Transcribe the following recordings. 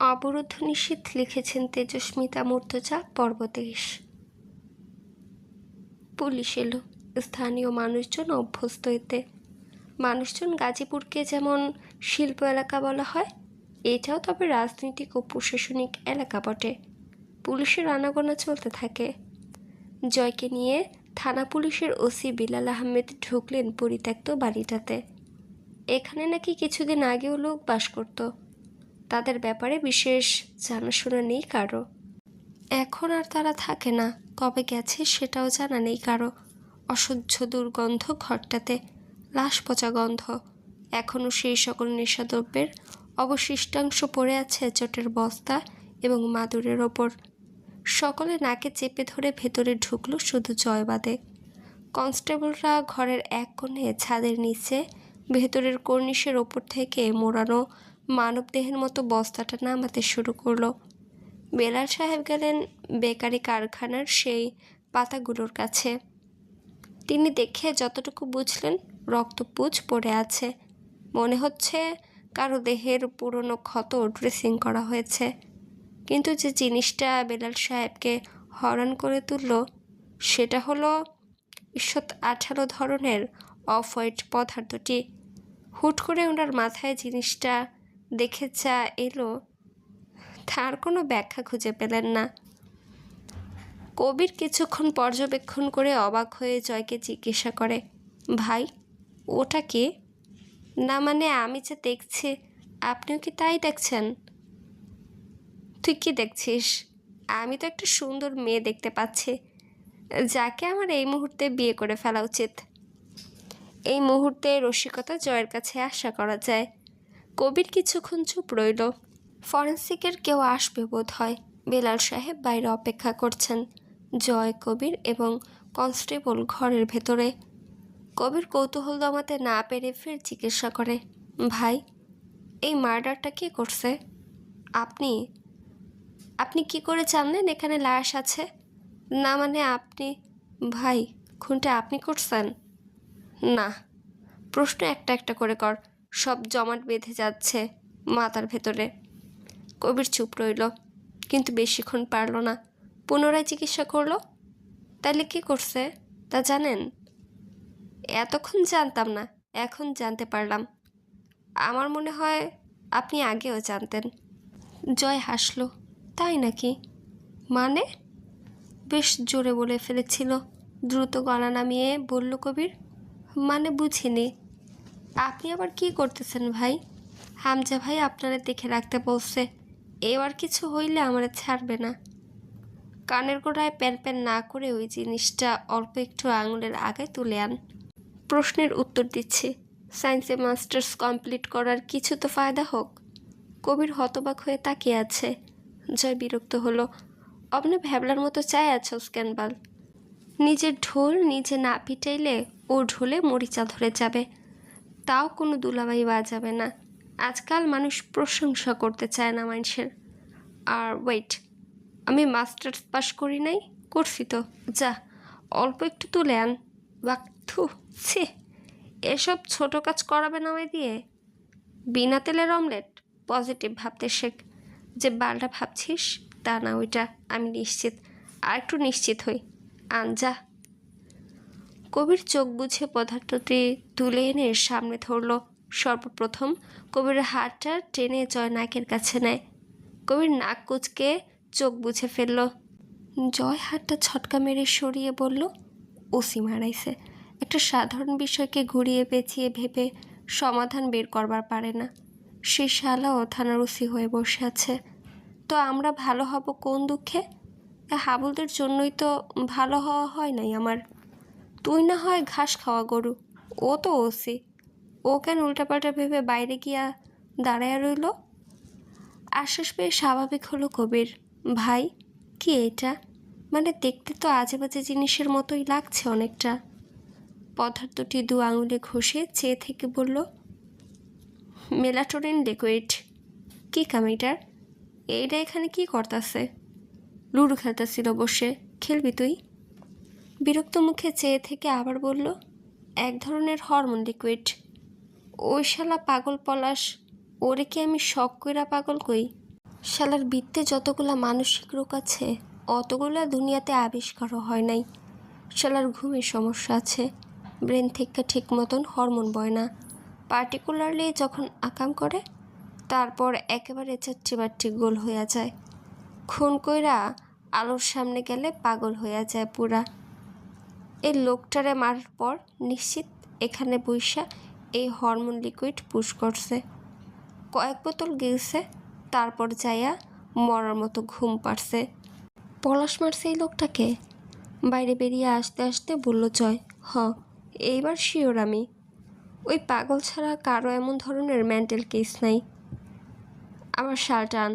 অবরুদ্ধ নিষেধ লিখেছেন তেজস্মিতা মূর্তজা পর্বতেশ। পুলিশ এলো। স্থানীয় মানুষজন অভ্যস্ত এতে। মানুষজন গাজীপুরকে যেমন শিল্প এলাকা বলা হয়, এটাও তবে রাজনৈতিক ও প্রশাসনিক এলাকা বটে। পুলিশের আনাগোনা চলতে থাকে। জয়কে নিয়ে থানা পুলিশের ওসি বিলাল আহমেদ ঢুকলেন পরিত্যক্ত বাড়িটাতে। এখানে নাকি কিছুদিন আগেও লোক বাস করত। তাদের ব্যাপারে বিশেষ জানাশোনা নেই কারও। এখন আর তারা থাকে না। কবে গেছে সেটাও জানা নেই কারও। অসহ্য দুর্গন্ধ ঘরটাতে। লাশ পচা গন্ধ। এখনও সেই সকল নেশাদ্রব্যের অবশিষ্টাংশ পড়ে আছে চটের বস্তা এবং মাদুরের ওপর। সকলে নাকে চেপে ধরে ভেতরে ঢুকল শুধু জয়বাদে। কনস্টেবলরা ঘরের এক কোণে, ছাদের নিচে, ভেতরের কর্নিশের ওপর থেকে মোড়ানো মানবদেহের মতো বস্তাটা নামাতে শুরু করল। বেলাল সাহেব গেলেন বেকারি কারখানার সেই পাতাগুলোর কাছে। তিনি দেখে যতটুকু বুঝলেন রক্তপুজ পড়ে আছে। মনে হচ্ছে কারও দেহের পুরনো ক্ষত ড্রেসিং করা হয়েছে। কিন্তু যে জিনিসটা বেলাল সাহেবকে হরণ করে তুলল, সেটা হলো ঈষৎ আঠালো ধরনের অফ হোয়াইট পদার্থটি। হুট করে ওনার মাথায় জিনিসটা দেখে যা এলো, তার কোনো ব্যাখ্যা খুঁজে পেলেন না। কবির কিছুক্ষণ পর্যবেক্ষণ করে অবাক হয়ে জয়কে জিজ্ঞাসা করে, ভাই, ওটা কে? না মানে আমি যে দেখছি, আপনিও কি তাই দেখছেন? তুই কি দেখছিস? আমি তো একটা সুন্দর মেয়ে দেখতে পাচ্ছি, যাকে আমার এই মুহূর্তে বিয়ে করে ফেলা উচিত। এই মুহূর্তে রসিকতা জয়ের কাছে আশা করা যায়। কবির কিছুক্ষণ চুপ রইল। ফরেন্সিকের কেউ আসবে বোধ হয় বেলাল সাহেব বাইরে অপেক্ষা করছেন। জয়, কবির এবং কনস্টেবল ঘরের ভেতরে। কবির কৌতূহল দমাতে না পেরে ফের জিজ্ঞাসা করে, ভাই, এই মার্ডারটা কে করছে? আপনি আপনি কি করে জানলেন এখানে লাশ আছে? না মানে আপনি, ভাই, খুনটা আপনি করছেন? না, প্রশ্ন একটা একটা করে কর। সব জমাট বেঁধে যাচ্ছে মাথার ভেতরে। কবির চুপ রইল, কিন্তু বেশিক্ষণ পারল না। পুনরায় চিকিৎসা করল তাহলে কি করছে? তা জানেন? এতক্ষণ জানতাম না, এখন জানতে পারলাম। আমার মনে হয় আপনি আগেও জানতেন। জয় হাসলো, তাই নাকি? মানে? বেশ জোরে বলে ফেলেছিল। দ্রুত গলা নামিয়ে বলল কবির মানে বুঝিনি। আপনি আবার কি করতেছেন ভাই? হামজা ভাই আপনারা দেখে রাখতে বলছে, এবার কিছু হইলে আমার ছাড়বে না। কানের গোড়ায় প্যান প্যান না করে ওই জিনিসটা অল্প একটু আঙুলের আগায় তুলে আন। প্রশ্নের উত্তর দিচ্ছি, সায়েন্সে মাস্টার্স কমপ্লিট করার কিছু তো ফায়দা হোক। কবির হতবাক হয়ে তাকিয়ে আছে, জয় বিরক্ত হলো আপনি ভ্যাবলার মতো চায় আছো স্ক্যানবাল। নিজের ঢোল নিজে না পিটাইলে ও ঢোলে মরিচা ধরে যাবে। তাও কোনো দুলাবাই বাজাবে না। আজকাল মানুষ প্রশংসা করতে চায় না মানুষের। আর ওয়েট আমি মাস্টার্স পাস করি নাই, করছি তো। যা, অল্প একটু তুলে আন বাক্থু ছি, এসব ছোট কাজ করাবে না আমায় দিয়ে? বিনা তেলের অমলেট পজিটিভ ভাবতে শেখ। যে বালটা ভাবছিস, তা না, ওইটা আমি নিশ্চিত। আর একটু নিশ্চিত হই। আন, যা। কবির চোখ বুঝে পদার্থটি তুলে এনে সামনে ধরল। সর্বপ্রথম কবির হাতটা টেনে জয় নাকের কাছে নেয়। কবির নাক কুচকে চোখ বুঝে ফেলল। জয় হাতটা ছটকা মেরে সরিয়ে বলল, ওসি মারাইছে। একটা সাধারণ বিষয়কে ঘুরিয়ে পেঁচিয়ে ভেবে সমাধান বের করবার পারে না। সে শালাও থানার ওসি হয়ে বসে আছে। তো আমরা ভালো হব কোন দুঃখে? হাবুলদের জন্যই তো ভালো হওয়া হয় নাই আমার। তুই না হয় ঘাস খাওয়া গরু। ও তো ওসি। ও কেন উল্টাপাল্টা ভেবে বাইরে গিয়া দাঁড়ায় রইল? আশ্বাস পেয়ে স্বাভাবিক হলো কবির। ভাই, কি এটা? মানে দেখতে তো আজে বাজে জিনিসের মতোই লাগছে অনেকটা। পদার্থটি দু আঙুলে ঘষে চেয়ে থেকে বলল মেলাটোরিন লিকুইড। কি কামিটার এইটা এখানে কি করতাছে? লুডু খেলতেছিল বসে খেলবি তুই? বিরক্ত মুখে চেয়ে থেকে আবার বলল, এক ধরনের হরমোন লিকুইড ওই শালা পাগল পলাশ, ওরে কি আমি শখ কইরা পাগল কই? শালার বৃত্তে যতগুলা মানসিক রোগ আছে, অতগুলা দুনিয়াতে আবিষ্কারও হয় নাই। শালার ঘুমের সমস্যা আছে, ব্রেন থেকে ঠিক মতন হরমোন বয় না। পার্টিকুলারলি যখন আকাম করে, তারপর একেবারে চারটি বাট্টি গোল হইয়া যায়। খুন কইরা আলোর সামনে গেলে পাগল হইয়া যায় পুরা। এই লোকটারে মারার পর নিশ্চিত এখানে বৈশা এই হরমোন লিকুইড পুশ করছে। কয়েক বোতল গিলছে, তারপর যাইয়া মরার মতো ঘুম পারছে পলাশ মারছে এই লোকটাকে। বাইরে বেরিয়ে আসতে আসতে বলল, জয়, হ, এইবার শিওর আমি। ওই পাগল ছাড়া কারও এমন ধরনের মেন্টাল কেস নাই। আমার শাল টান,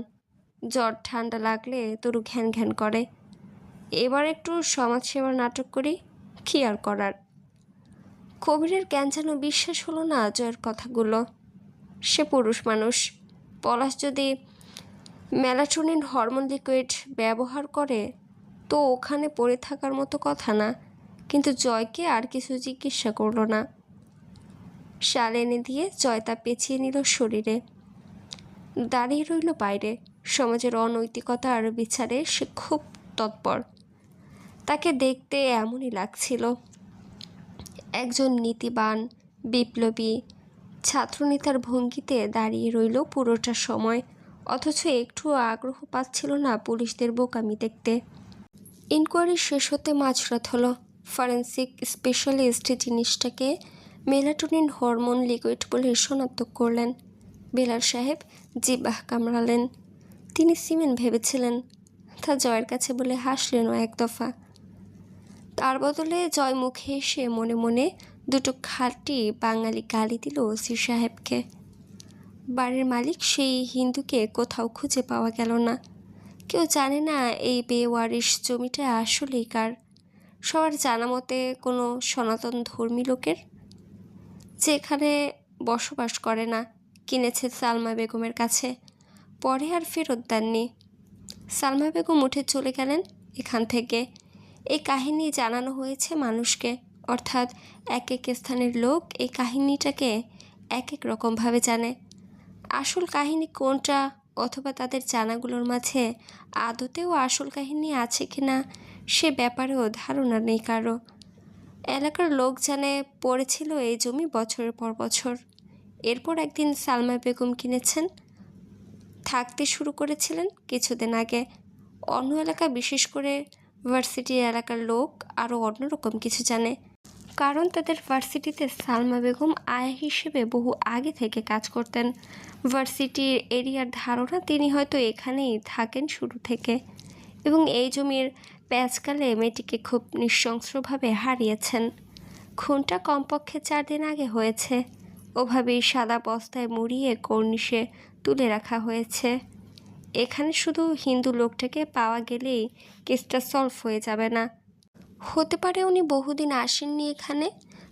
জ্বর ঠান্ডা লাগলে তরু ঘ্যান ঘ্যান করে। এবার একটু সমাজসেবার নাটক করি কি আর করার। কবিরের জ্ঞান যেন বিশ্বাস হলো না জয়ের কথাগুলো। সে পুরুষ মানুষ। পলাশ যদি মেলাটোনিন হরমোন লিকুইড ব্যবহার করে, তো ওখানে পড়ে থাকার মতো কথা না। কিন্তু জয়কে আর কিছু জিজ্ঞাসা করল না। শাল এনে দিয়ে জয় তা পেঁচিয়ে নিল শরীরে। দাঁড়িয়ে রইল বাইরে। সমাজের অনৈতিকতার বিচারে সে খুব তৎপর। তাকে দেখতে এমনই লাগছিল। একজন নীতিবান, বিপ্লবী ছাত্রনেতার ভঙ্গিতে দাঁড়িয়ে রইল পুরোটা সময়, অথচ একটু আগ্রহ পাচ্ছিল না পুলিশদের বোকামি দেখতে। ইনকোয়ারি শেষ হতে মাঝরাত হলো। ফরেন্সিক স্পেশালিস্ট জিনিসটাকে মেলাটোনিন হরমোন লিকুইড বলে শনাক্ত করলেন। বেলার সাহেব জিবাহ কামড়ালেন। তিনি সিমেন্ট ভেবেছিলেন, তা জয়ের কাছে বলে হাসলেনও এক দফা। তার বদলে জয় মুখে এসে মনে মনে দুটো খাঁটি বাঙালি গালি দিল ওসি সাহেবকে। বাড়ির মালিক সেই হিন্দুকে কোথাও খুঁজে পাওয়া গেল না। কেউ জানে না এই বেওয়ারিশ জমিটা আসলেই কার। সবার জানা মতে কোনো সনাতন ধর্মী লোকের যেখানে বসবাস করে না, কিনেছে সালমা বেগমের কাছে। পরে আর ফেরত দেননি। সালমা বেগম উঠে চলে গেলেন এখান থেকে। এই কাহিনী জানানো হয়েছে মানুষকে। অর্থাৎ এক এক স্থানের লোক এই কাহিনীটাকে এক এক রকমভাবে জানে। আসল কাহিনী কোনটা অথবা তাদের জানাগুলোর মাঝে আদতেও আসল কাহিনী আছে কি না সে ব্যাপারেও ধারণা নেই কারও। এলাকার লোক জানে, পড়েছিল এই জমি বছরের পর বছর। এরপর একদিন সালমা বেগম কিনেছেন। থাকতে শুরু করেছিলেন কিছুদিন আগে। অন্য এলাকা বিশেষ করে ভার্সিটি এলাকার লোক আরও অন্যরকম কিছু জানে। কারণ তাদের ভার্সিটিতে সালমা বেগম আয়া হিসেবে বহু আগে থেকে কাজ করতেন। ভার্সিটির এরিয়ার ধারণা, তিনি হয়তো এখানেই থাকেন শুরু থেকে। এবং এই জমির প্যাচকালে মেয়েটিকে খুব নৃশংসভাবে হারিয়েছেন। খুনটা কমপক্ষে চার দিন আগে হয়েছে। ওভাবেই সাদা বস্তায় মুড়িয়ে কর্নিশে তুলে রাখা হয়েছে। এখানে শুধু হিন্দু লোকটাকে পাওয়া গেলেই কেসটা সলভ হয়ে যাবে না। হতে পারে উনি বহুদিন আসেননি এখানে,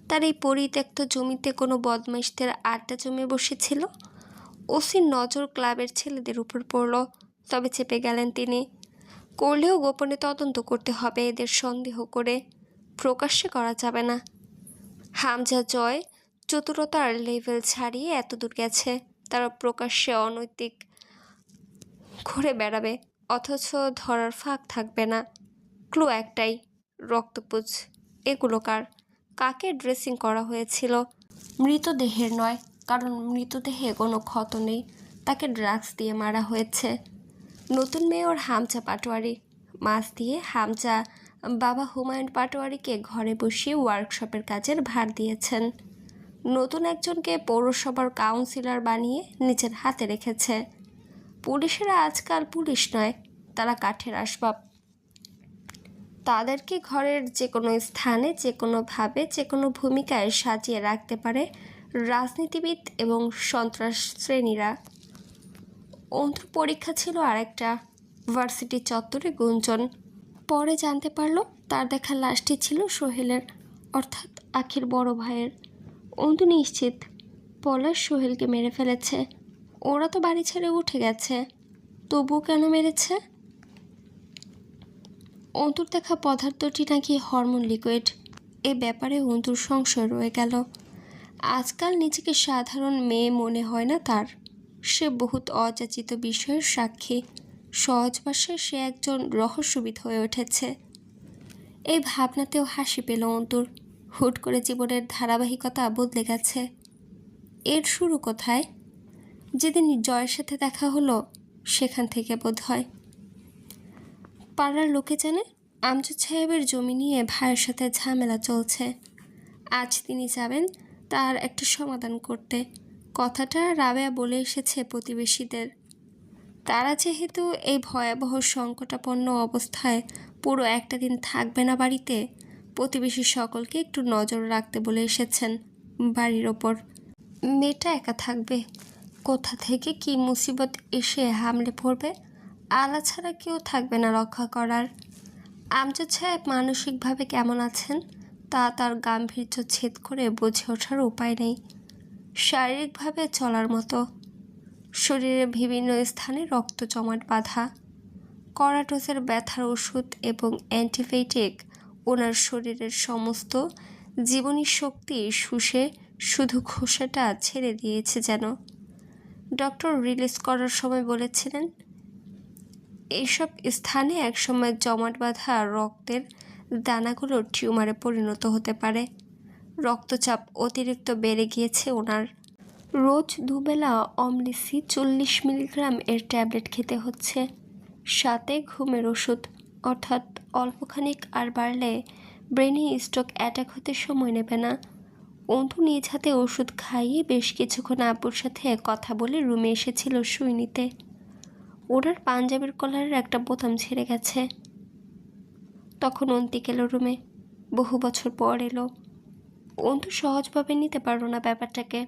তার এই পরিত্যক্ত জমিতে কোনো বদমাইশদের আড্ডা জমে বসেছিল। ওসির নজর ক্লাবের ছেলেদের উপর পড়ল, তবে চেপে গেলেন তিনি। করলেও গোপনে তদন্ত করতে হবে এদের সন্দেহ করে, প্রকাশ্যে করা যাবে না। হামজা জয় চতুরতার লেভেল ছাড়িয়ে এতদূর গেছে, তারা প্রকাশ্যে অনৈতিক ঘুরে বেড়াবে, অথচ ধরার ফাঁক থাকবে না। ক্লু একটাই, রক্তপুজ। এগুলো কার? কাকে ড্রেসিং করা হয়েছিল? মৃতদেহের নয়, কারণ মৃতদেহে কোনো ক্ষত নেই। তাকে ড্রাগস দিয়ে মারা হয়েছে। নতুন মেয়র হামজা পাটোয়ারি। মাছ দিয়ে হামজা বাবা হুমায়ুন পাটোয়ারিকে ঘরে বসিয়ে ওয়ার্কশপের কাজের ভার দিয়েছেন। নতুন একজনকে পৌরসভার কাউন্সিলর বানিয়ে নিজের হাতে রেখেছে। পুলিশেরা আজকাল পুলিশ নয়, তারা কাঠের আসবাব। তাদেরকে ঘরের যে কোনো স্থানে, যে কোনোভাবে যে কোনো ভূমিকায় সাজিয়ে রাখতে পারে রাজনীতিবিদ এবং সন্ত্রাস শ্রেণীরা। অন্ধ্র পরীক্ষা ছিল আরেকটা, ভার্সিটি চত্বরে গুঞ্জন। পরে জানতে পারল, তার দেখা লাশটি ছিল সোহেলের, অর্থাৎ আখির বড় ভাইয়ের। অন্তু নিশ্চিত, পলাশ সোহেলকে মেরে ফেলেছে। ওরা তো বাড়ি ছেড়ে উঠে গেছে। তবু কেন মেরেছে? অন্তুর দেখা পদার্থটি নাকি হরমোন লিকুইড। এ ব্যাপারে অন্তুর সংশয় রয়ে গেল। আজকাল নিজেকে সাধারণ মেয়ে মনে হয় না তার। সে বহুত অযাচিত বিষয়ের সাক্ষী। সহজ ভাষায় সে একজন রহস্যবিদ হয়ে উঠেছে। এই ভাবনাতেও হাসি পেল অন্তুর। হুট করে জীবনের ধারাবাহিকতা বদলে গেছে। এর শুরু কোথায়? যেদিন জয়ের সাথে দেখা হলো, সেখান থেকে বোধ হয় পাড়ার লোকে জানে, আমজদ সাহেবের জমি নিয়ে ভাইয়ের সাথে ঝামেলা চলছে। আজ তিনি যাবেন তার একটা সমাধান করতে। কথাটা রাবেয়া বলে এসেছে প্রতিবেশীদের। তারা যেহেতু এই ভয়াবহ সংকটাপন্ন অবস্থায় পুরো একটা দিন থাকবে না বাড়িতে প্রতিবেশী সকলকে একটু নজর রাখতে বলে এসেছেন বাড়ির ওপর। মেয়েটা একা থাকবে। কোথা থেকে কি মুসিবত এসে হামলে পড়বে? আলা ছাড়া কেউ থাকবে না রক্ষা করার। আমজদ সাহেব মানসিকভাবে কেমন আছেন? তা তার গাম্ভীর্য ছেদ করে বুঝে ওঠার উপায় নেই। শারীরিকভাবে চলার মতো। শরীরের বিভিন্ন স্থানে রক্ত জমাট বাঁধা। করাটোসের ব্যথার ওষুধ এবং অ্যান্টিবায়োটিক ওনার শরীরের সমস্ত জীবনী শক্তি শুষে শুধু খোসাটা ছেড়ে দিয়েছে যেন ডক্টর রিলিজ করার সময় বলেছিলেন এইসব স্থানে একসময় জমাট বাঁধা রক্তের দানাগুলো টিউমারে পরিণত হতে পারে। রক্তচাপ অতিরিক্ত বেড়ে গিয়েছে ওনার। রোজ দুবেলা অমলিসি চল্লিশ মিলিগ্রাম এর ট্যাবলেট খেতে হচ্ছে। সাথে ঘুমের ওষুধ, অর্থাৎ অল্পখানিক আর বাড়লে ব্রেনে স্ট্রোক অ্যাটাক হতে সময় নেবে না। অন্তু নিজ হাতে ওষুধ খাইয়ে বেশ কিছুক্ষণ আব্বুর সাথে কথা বলে রুমে এসেছিল সুই নিতে ওনার পাঞ্জাবের কলারের একটা বোতাম ছেড়ে গেছে। তখন অন্তিক এলো রুমে। বহু বছর পর এলো। অন্তু সহজভাবে নিতে পারল না ব্যাপারটাকে।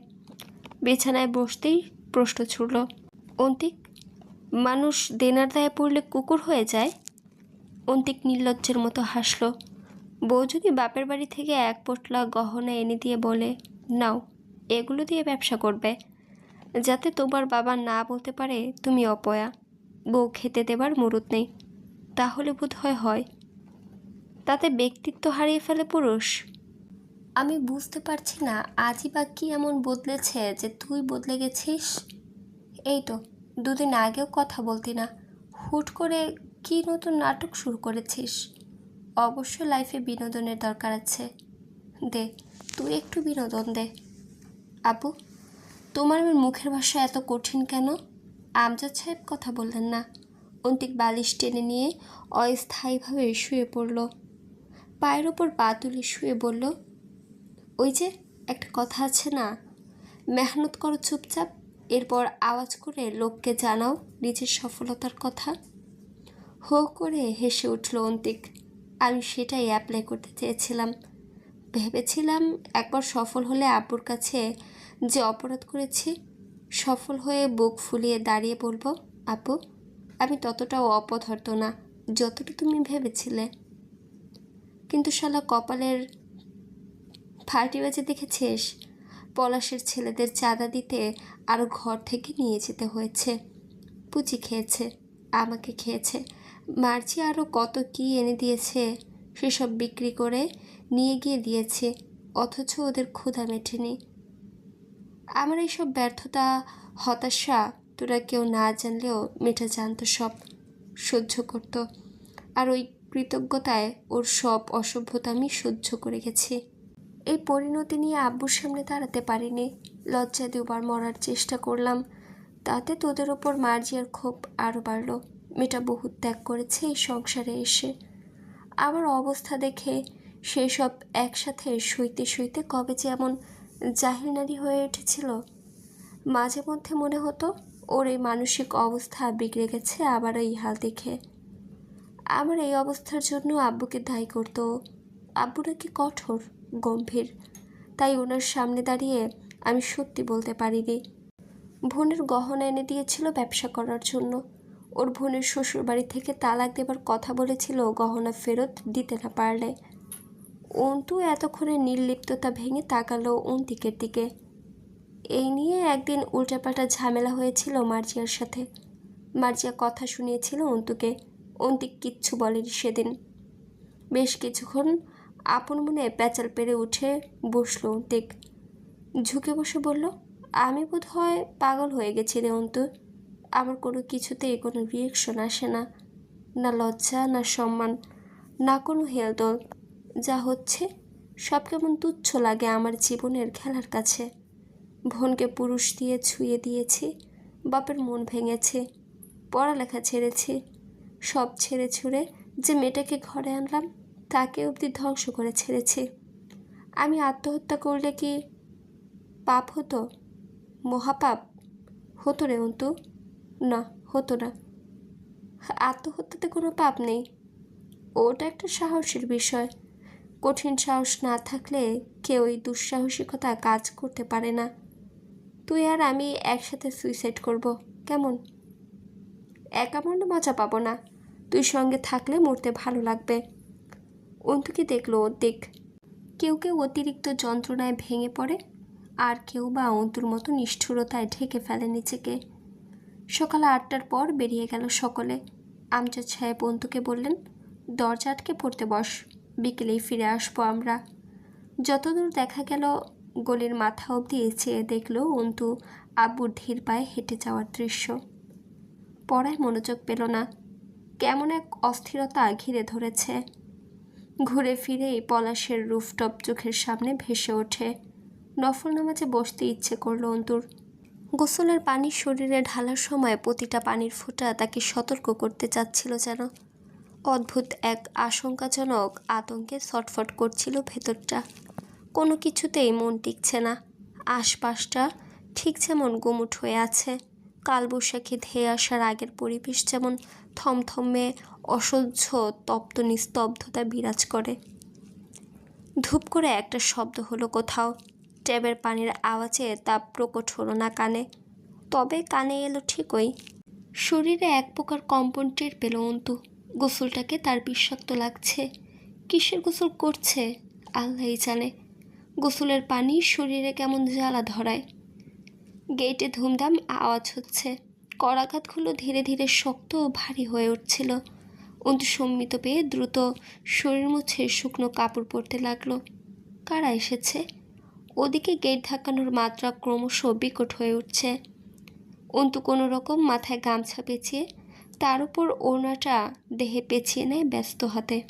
বিছানায় বসতেই প্রশ্ন ছুড়ল, অন্তিক, মানুষ দেনার দায়ে পড়লে কুকুর হয়ে যায়? অন্তিক নির্লজ্জের মতো হাসলো। বউ যদি বাপের বাড়ি থেকে এক পোটলা গহনা এনে দিয়ে বলে, নাও, এগুলো দিয়ে ব্যবসা করবে। যাতে তোমার বাবা না বলতে পারে, তুমি অপয়া। বউ খেতে দেবার মুরুত নেই। তাহলে বোধ হয় হয়। তাতে ব্যক্তিত্ব হারিয়ে ফেলে পুরুষ। আমি বুঝতে পারছি না, আজই বা কি এমন বদলেছে যে তুই বদলে গেছিস? এই তো, দুদিন আগেও কথা বলতি না। হুট করে কি নতুন নাটক শুরু করেছিস? অবশ্য লাইফে বিনোদনের দরকার আছে। দে, তুই একটু বিনোদন দে। আপু তোমার ওই মুখের ভাষা এত কঠিন কেন? আমজাদ সাহেব কথা বললেন না। অন্তিক বালিশ টেনে নিয়ে অস্থায়ীভাবে শুয়ে পড়ল। পায়ের ওপর পা তুলে শুয়ে বলল, ওই যে, একটা কথা আছে না, মেহনত করো চুপচাপ, এরপর আওয়াজ করে লোককে জানাও নিজের সফলতার কথা। হো করে হেসে উঠল অন্তিক। আমি সেটাই অ্যাপ্লাই করতে চেয়েছিলাম। ভেবেছিলাম একবার সফল হলে আব্বুর কাছে যে অপরাধ করেছি, সফল হয়ে বুক ফুলিয়ে দাঁড়িয়ে বলব আপু আমি ততটাও অপদার্থ না, যতটা তুমি ভেবেছিলে। কিন্তু শালা কপালের ফার্টি বাজে দেখেছিস? পলাশের ছেলেদের চাঁদা দিতে আরও ঘর থেকে নিয়ে যেতে হয়েছে। পুচি খেয়েছে, আমাকে খেয়েছে মার্জি আরও কত কী এনে দিয়েছে, সেসব বিক্রি করে নিয়ে গিয়ে দিয়েছে, অথচ ওদের ক্ষুধা মেটেনি। আমার এইসব ব্যর্থতা, হতাশা তোরা কেউ না জানলেও মেটা জানতো সব, সহ্য করতো। আর ওই কৃতজ্ঞতায় ওর সব অসভ্যতা আমি সহ্য করে গেছি। এই পরিণতি নিয়ে আব্বুর সামনে দাঁড়াতে পারিনি। লজ্জা দুবার মরার চেষ্টা করলাম। তাতে তোদের ওপর মার্জিয়ার ক্ষোভ আরও বাড়লো। মেয়েটা বহু ত্যাগ করেছে এই সংসারে এসে। আমার অবস্থা দেখে সেই সব একসাথে সইতে সইতে কবে যে এমন জাহির নারী হয়ে উঠেছিল। মাঝে মধ্যে মনে হতো ওর এই মানসিক অবস্থা বিগড়ে গেছে আবার এই হাল দেখে। আমার এই অবস্থার জন্য আব্বুকে দায়ী করতো। আব্বু নাকি কঠোর, গম্ভীর। তাই ওনার সামনে দাঁড়িয়ে আমি সত্যি বলতে পারিনি। বোনের গহনা এনে দিয়েছিল ব্যবসা করার জন্য। ওর বোনের শ্বশুর বাড়ি থেকে তালাক দেবার কথা বলেছিল, গহনা ফেরত দিতে না পারলে। অন্তু এতক্ষণে নির্লিপ্ততা ভেঙে তাকালো অন্তিকের দিকে। এই নিয়ে একদিন উল্টাপাল্টা ঝামেলা হয়েছিল মার্জিয়ার সাথে। মার্জিয়া কথা শুনিয়েছিল অন্তুকে। অন্তিক কিচ্ছু বলেনি সেদিন। বেশ কিছুক্ষণ আপন মনে প্যাচাল পেরে উঠে বসল অন্তিক। ঝুঁকে বসে বলল, আমি বোধ হয় পাগল হয়ে গেছি রে অন্তু। আমার কোনো কিছুতেই কোনো রিয়েকশন আসে না। না লজ্জা, না সম্মান, না কোনো হেলদোল। যা হচ্ছে, সব কেমন তুচ্ছ লাগে আমার জীবনের খেলার কাছে। বোনকে পুরুষ দিয়ে ছুঁয়ে দিয়েছি, বাপের মন ভেঙেছে, পড়ালেখা ছেড়েছি। সব ছেড়ে ছুঁড়ে যে মেয়েটাকে ঘরে আনলাম, তাকে অবধি ধ্বংস করে ছেড়েছি। আমি আত্মহত্যা করলে কি পাপ হতো? মহাপাপ? হতো রে অন্তু। না, হতো না। আত্মহত্যাতে কোনো পাপ নেই। ওটা একটা সাহসের বিষয়। কঠিন সাহস না থাকলে কেউই দুঃসাহসিকতা কাজ করতে পারে না। তুই আর আমি একসাথে সুইসাইড করব, কেমন? একা মনে মজা পাবো না। তুই সঙ্গে থাকলে মরতে ভালো লাগবে। অন্তুকে দেখল দিক কেউ কেউ অতিরিক্ত যন্ত্রণায় ভেঙে পড়ে, আর কেউ বা অন্তুর মতো নিষ্ঠুরতায় ঢেকে ফেলে নিজেকে। সকাল আটটার পর বেরিয়ে গেল সকলে। আমজাদ সাহেব অন্তুকে বললেন, দরজা আটকে পড়তে বস, বিকেলেই ফিরে আসব আমরা। যতদূর দেখা গেল, গলির মাথা অবধি চেয়ে দেখল অন্তু আব্বুর ধীর পায়ে হেঁটে যাওয়ার দৃশ্য। পড়ায় মনোযোগ পেল না। কেমন এক অস্থিরতা ঘিরে ধরেছে। ঘুরে ফিরেই পলাশের রুফটপ চোখের সামনে ভেসে ওঠে। নফল নামাজে বসতে ইচ্ছে করল অন্তুর। গোসলের পানি শরীরে ঢালার সময় প্রতিটা পানির ফোঁটা তাকে সতর্ক করতে চাচ্ছিল যেন। অদ্ভুত এক আশঙ্কাজনক আতঙ্কে ছটফট করছিল ভেতরটা। কোনো কিছুতেই মন টিকছে না। আশপাশটা ঠিক যেমন গুমুট হয়ে আছে। কালবৈশাখী ধেয়ে আসার আগের পরিবেশ যেমন থমথমে অসহ্য, তপ্ত নিস্তব্ধতা বিরাজ করে। ধূপ করে একটা শব্দ হলো কোথাও। ট্যাবের পানির আওয়াজে তা প্রকট হলো না কানে। তবে কানে এলো ঠিকই। শরীরে এক প্রকার কম্পন টের পেল অন্তু। গোসলটাকে তার বিষাক্ত লাগছে। কিসের গোসল করছে? আল্লাহই জানে। গোসলের পানি শরীরে কেমন জ্বালা ধরায়। গেটে ধুমধাম আওয়াজ হচ্ছে। করাঘাতগুলো ধীরে ধীরে শক্ত ও ভারী হয়ে উঠছিল। অন্তু সম্মিত পেয়ে দ্রুত শরীর মুছে শুকনো কাপড় পরতে লাগল। কারা এসেছে? ওদিকে গেট ধাক্কানোর মাত্রা ক্রমশ বিকট হয়ে উঠছে। অন্তু কোনো রকম মাথায় গামছা পেঁচিয়ে তার উপর ওড়নাটা দেহে পেঁচিয়ে নেয় ব্যস্ত হাতে।